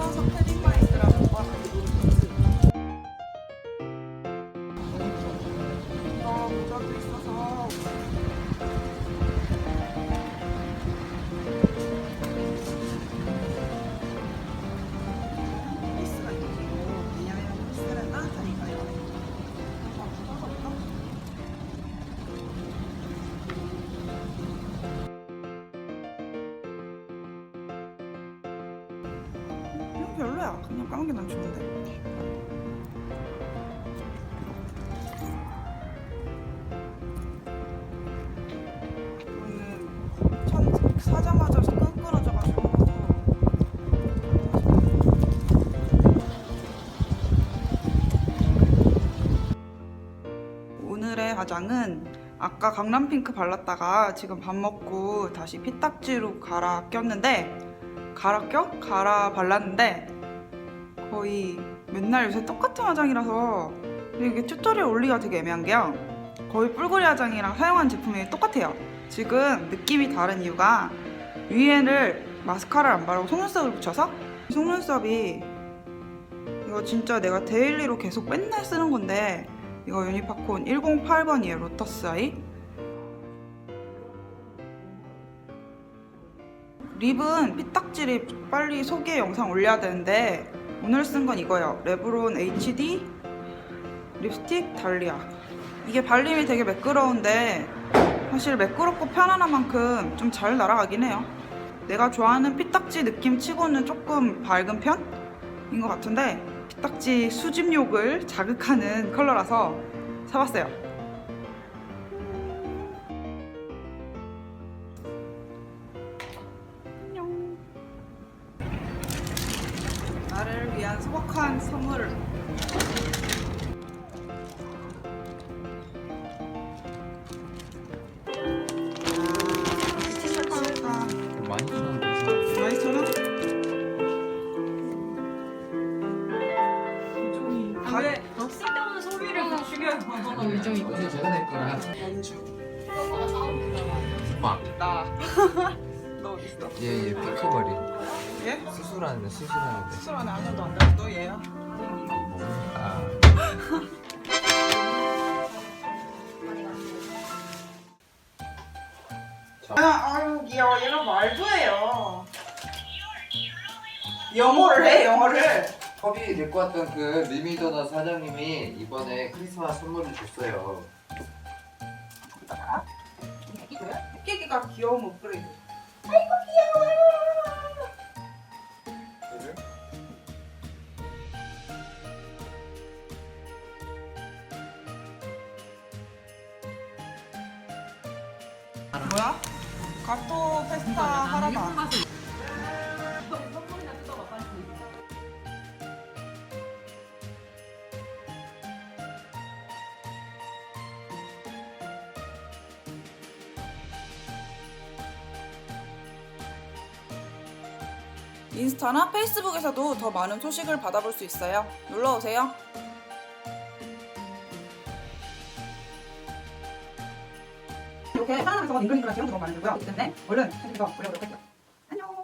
패딩마이스라고 봐. 이거 모자도 있어서 별로야. 그냥 까는 게 난 좋은데. 이거는 천 사자마자 끈끈어져가지고. 오늘의 화장은 아까 강남 핑크 발랐다가 지금 밥 먹고 다시 피딱지로 갈아 꼈는데 갈아 껴? 갈아 발랐는데 거의 맨날 요새 똑같은 화장이라서 이게 튜토리얼 올리기가 되게 애매한 게요. 거의 뿔고리 화장이랑 사용한 제품이 똑같아요. 지금 느낌이 다른 이유가 위에를 마스카라를 안 바르고 속눈썹을 붙여서 속눈썹이 이거 진짜 내가 데일리로 계속 맨날 쓰는 건데 이거 유니파콘 108번이에요 로터스 아이 립은 피딱지 립 빨리 소개 영상 올려야 되는데 오늘 쓴 건 이거예요. 레브론 HD 립스틱 달리아. 이게 발림이 되게 매끄러운데 사실 매끄럽고 편안한 만큼 좀 잘 날아가긴 해요. 내가 좋아하는 피딱지 느낌 치고는 조금 밝은 편인 것 같은데 피딱지 수집욕을 자극하는 컬러라서 사봤어요 위한 소박한 선물을 티셔츠가 많이 주는데서 나이스 천 원? 왜 쓸데없는 소비를 죽여요? 일정이 어제 제가 낼 거라 연주 막 나 너 어디 있어? 예예 피크머리 얘? 수술하는데 수술하는데 수술 안에 아무도 안 돼. 너 얘야? 아 아, 아유 귀여워. 얘가 말도 해요. 영어를 해, 영어를. 허비 데리고 왔던 그 미미도너 사장님이 이번에 크리스마스 선물을 줬어요 깨기가 귀여운 업그레이드. 뭐야? 가토 페스타 하라다. 인스타나 페이스북에서도 더 많은 소식을 받아볼 수 있어요. 놀러 오세요. 이렇게 하나하나서 잉글잉글한 지형도 너무 많이 들고요. 그렇기 때문에 얼른 사진부터 올려보도록 할게요.